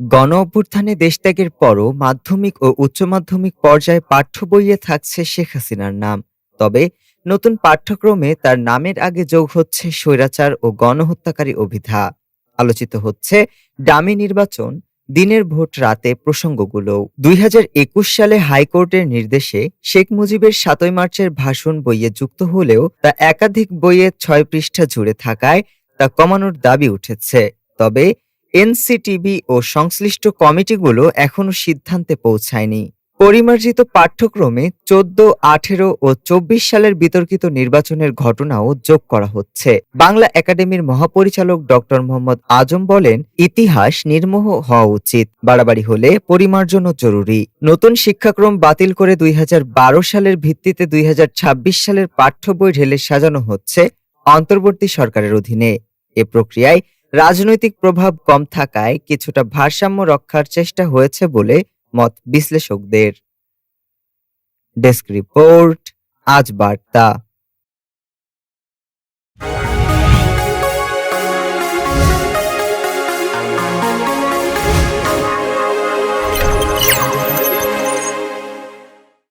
গণ অভ্যুত্থানে দেশত্যাগের পরও মাধ্যমিক ও উচ্চ মাধ্যমিক পর্যায়ে পাঠ্য বইয়ে থাকছে শেখ হাসিনার নাম। তবে নতুন পাঠ্যক্রমে তার নামের আগে যোগ হচ্ছে স্বৈরাচার ও গণহত্যাকারী অভিধা। আলোচিত হচ্ছে ডামি নির্বাচন, দিনের ভোট রাতে প্রসঙ্গগুলো। দুই হাজার একুশ সালে হাইকোর্টের নির্দেশে শেখ মুজিবের সাতই মার্চের ভাষণ বইয়ে যুক্ত হলেও তা একাধিক বইয়ে ছয় পৃষ্ঠা জুড়ে থাকায় তা কমানোর দাবি উঠেছে। তবে এনসিটিবি ও সংশ্লিষ্ট কমিটিগুলো এখনও সিদ্ধান্তে পৌঁছায়নি। পরিমার্জিত পাঠ্যক্রমে চোদ্দ, আঠেরো ও চব্বিশ সালের বিতর্কিত নির্বাচনের ঘটনাও যোগ করা হচ্ছে। বাংলা একাডেমির মহাপরিচালক ডক্টর মোহাম্মদ আজম বলেন, ইতিহাস নির্মোহ হওয়া উচিত, বাড়াবাড়ি হলে পরিমার্জনও জরুরি। নতুন শিক্ষাক্রম বাতিল করে দুই হাজার বারো সালের ভিত্তিতে দুই হাজার ছাব্বিশ সালের পাঠ্য বই ঢেলে সাজানো হচ্ছে অন্তর্বর্তী সরকারের অধীনে। এ প্রক্রিয়ায় রাজনৈতিক প্রভাব কম থাকায় কিছুটা ভারসাম্য রক্ষার চেষ্টা হয়েছে বলে মত বিশ্লেষকদের। ডেস্ক রিপোর্ট, আজ বার্তা।